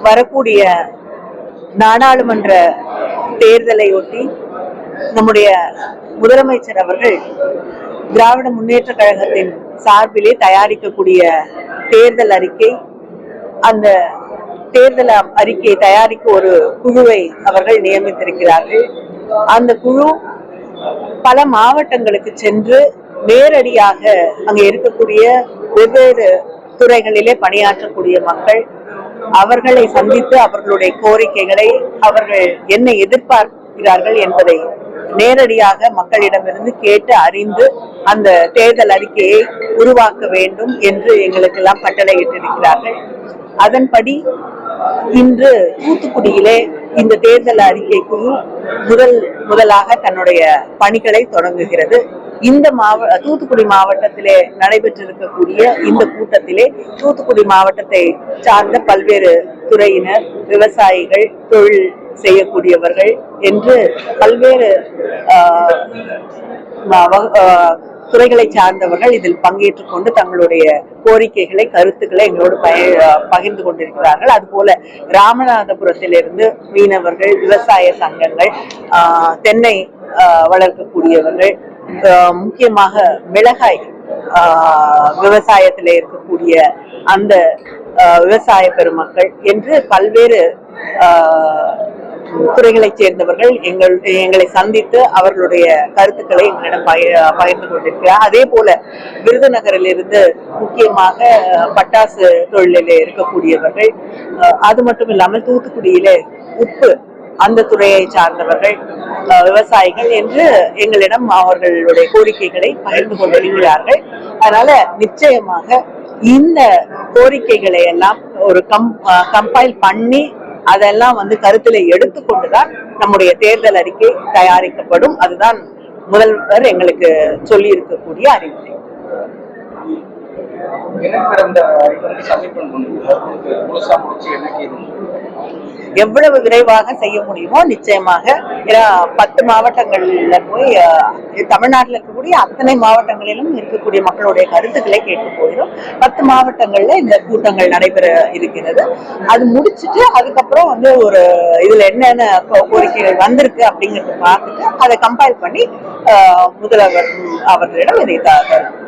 வரக்கூடிய நாடாளுமன்ற தேர்தலை ஒட்டி நம்முடைய முதலமைச்சர் அவர்கள் திராவிட முன்னேற்ற கழகத்தின் சார்பிலே தயாரிக்கக்கூடிய தேர்தல் அறிக்கை அந்த தேர்தல் அறிக்கையை தயாரிக்க ஒரு குழுவை அவர்கள் நியமித்திருக்கிறார்கள். அந்த குழு பல மாவட்டங்களுக்கு சென்று நேரடியாக அங்கே இருக்கக்கூடிய வெவ்வேறு துறைகளிலே பணியாற்றக்கூடிய மக்கள் அவர்களை சந்தித்து அவர்களுடைய கோரிக்கைகளை அவர்கள் என்ன எதிர்பார்க்கிறார்கள் என்பதை நேரடியாக மக்களிடமிருந்து கேட்டு அறிந்து அந்த தேர்தல் அறிக்கையை உருவாக்க வேண்டும் என்று எங்களுக்கெல்லாம் கட்டளையிட்டிருக்கிறார்கள். அதன்படி இன்று தூத்துக்குடியிலே இந்த தேர்தல் அறிக்கை குழு முதல் முதலாக தன்னுடைய பணிகளை தொடங்குகிறது. இந்த மாவ தூத்துக்குடி மாவட்டத்திலே நடைபெற்றிருக்கக்கூடிய இந்த கூட்டத்திலே தூத்துக்குடி மாவட்டத்தை சார்ந்த பல்வேறு துறையினர் விவசாயிகள் தொழில் செய்யக்கூடியவர்கள் என்று பல்வேறு ஆஹ், ஆஹ், துறைகளை சார்ந்தவர்கள் இதில் பங்கேற்றுக் கொண்டு தங்களுடைய கோரிக்கைகளை கருத்துக்களை எங்களோடு பய- ஆஹ், பகிர்ந்து கொண்டிருக்கிறார்கள். அதுபோல ராமநாதபுரத்திலிருந்து மீனவர்கள் விவசாய சங்கங்கள் ஆஹ், தென்னை ஆஹ், வளர்க்கக்கூடியவர்கள் முக்கியமாக மிளகாய் விவசாயத்தில் இருக்கக்கூடிய அந்த விவசாய பெருமக்கள் என்று பல்வேறு துறைகளைச் சேர்ந்தவர்கள் எங்கள் எங்களை சந்தித்து அவர்களுடைய கருத்துக்களை எங்களிடம் பகிர்- பகிர்ந்து கொண்டிருக்கிறார். அதே போல விருதுநகரில் இருந்து முக்கியமாக பட்டாசு தொழிலில் இருக்கக்கூடியவர்கள் அது மட்டும் இல்லாமல் தூத்துக்குடியிலே உப்பு அந்த துறையை சார்ந்தவர்கள் விவசாயிகள் என்று எங்களிடம் அவர்களுடைய கோரிக்கைகளை பகிர்ந்து கொண்டிருக்கிறார்கள். அதனால நிச்சயமாக இந்த கோரிக்கைகளை எல்லாம் ஒரு கம் கம்பைல் பண்ணி அதெல்லாம் வந்து கருத்துல எடுத்துக்கொண்டுதான் நம்முடைய தேர்தல் அறிக்கை தயாரிக்கப்படும். அதுதான் முதல்வர் எங்களுக்கு சொல்லி இருக்கக்கூடிய அறிவுரை எனக்கு அந்த அறிக்கைக்கு சமர்ப்பணம் பண்ணுங்க முழுசா முடிச்சு எனக்கு இது எவ்வளவு விரைவாக செய்ய முடியுமோ நிச்சயமாக பத்து மாவட்டங்கள்ல போய் தமிழ்நாட்டில் இருக்கக்கூடிய அத்தனை மாவட்டங்களிலும் இருக்கக்கூடிய மக்களுடைய கருத்துக்களை கேட்டு போயிடும். பத்து மாவட்டங்கள்ல இந்த கூட்டங்கள் நடைபெற இருக்கிறது. அது முடிச்சிட்டு அதுக்கப்புறம் வந்து ஒரு இதுல என்னென்ன கோ- கோரிக்கைகள் வந்திருக்கு அப்படிங்கறத பார்த்துட்டு அதை கம்பைல் பண்ணி முதல்வர் அவர்களிடம் இதை தரும்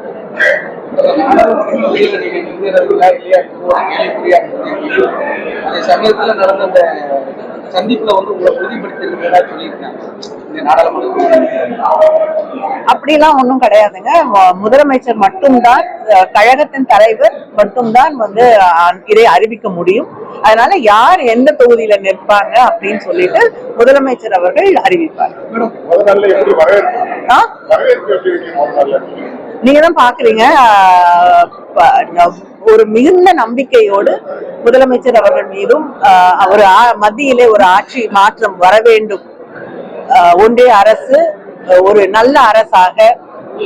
அந்த சமயத்துல நடந்த அந்த சந்திப்புல வந்து உங்களை உறுதிப்படுத்திருக்கிறதா சொல்லியிருக்காங்க இந்த நாடாளுமன்ற அப்படிலாம் ஒண்ணும் கிடையாதுங்க. முதலமைச்சர் மட்டும்தான் கழகத்தின் தலைவர் மட்டும்தான் வந்து இதை அறிவிக்க முடியும். அதனால யார் எந்த தொகுதியில நிற்பாங்க அப்படின்னு சொல்லிட்டு முதலமைச்சர் அவர்கள் அறிவிப்பார். நீங்க தான் பாக்குறீங்க ஒரு மிகுந்த நம்பிக்கையோடு முதலமைச்சர் அவர்கள் மீதும் ஆஹ், ஒரு மத்தியிலே ஒரு ஆட்சி மாற்றம் வர வேண்டும். ஆஹ், ஒன்றிய அரசு ஒரு நல்ல அரசாக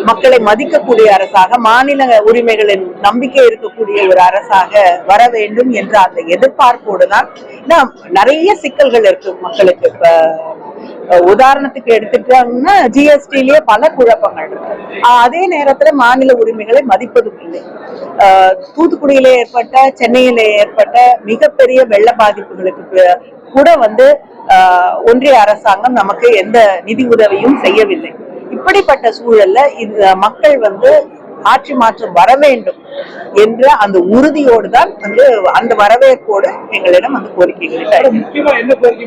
மக்களை மதிக்கக்கூடிய அரசாக மாநில உரிமைகளின் நம்பிக்கை இருக்கக்கூடிய ஒரு அரசாக வர வேண்டும் என்ற அந்த எதிர்பார்ப்போடு தான் நிறைய சிக்கல்கள் இருக்கு மக்களுக்கு இப்ப உதாரணத்துக்கு எடுத்துட்டாங்கன்னா ஜிஎஸ்டிலேயே பல குழப்பங்கள் இருக்கு. அதே நேரத்துல மாநில உரிமைகளை மதிப்பதும் இல்லை. ஆஹ் ஏற்பட்ட சென்னையில ஏற்பட்ட மிகப்பெரிய வெள்ள பாதிப்புகளுக்கு கூட வந்து ஆஹ் ஒன்றிய அரசாங்கம் நமக்கு எந்த நிதி உதவியும் செய்யவில்லை. இப்படிப்பட்ட சூழல்ல இந்த மக்கள் வந்து ஆட்சி மாற்றம் வர வேண்டும் என்ற அந்த உறுதியோடு தான் வந்து அந்த வரவேற்போடு எங்களிடம் அந்த கோரிக்கைகள் முக்கியமா என்ன கோரிக்கை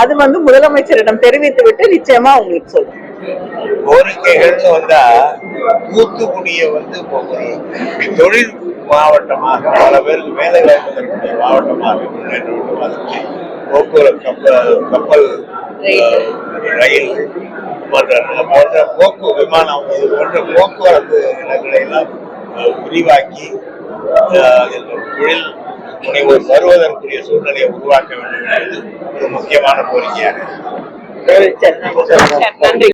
அது வந்து முதலமைச்சரிடம் தெரிவித்து விட்டு நிச்சயமா உங்களுக்கு சொல்றேன். கோரிக்கைகள்னு வந்தா தூத்துக்குடியை வந்து ஒரு தொழில் மாவட்டமாக பல பேருக்கு வேலை வாய்ப்பு தரக்கூடிய மாவட்டமாக போக்குவரத்து கப்பல் கப்பல் அஹ், ரயில் போன்ற போன்ற போக்கு விமானம் இது போன்ற போக்குவரத்து இடங்களை எல்லாம் அஹ், விரிவாக்கி தொழில் முனைவோர் வருவதற்குரிய சூழ்நிலையை உருவாக்க வேண்டும் என்பது ஒரு முக்கியமான கோரிக்கையாக. நன்றி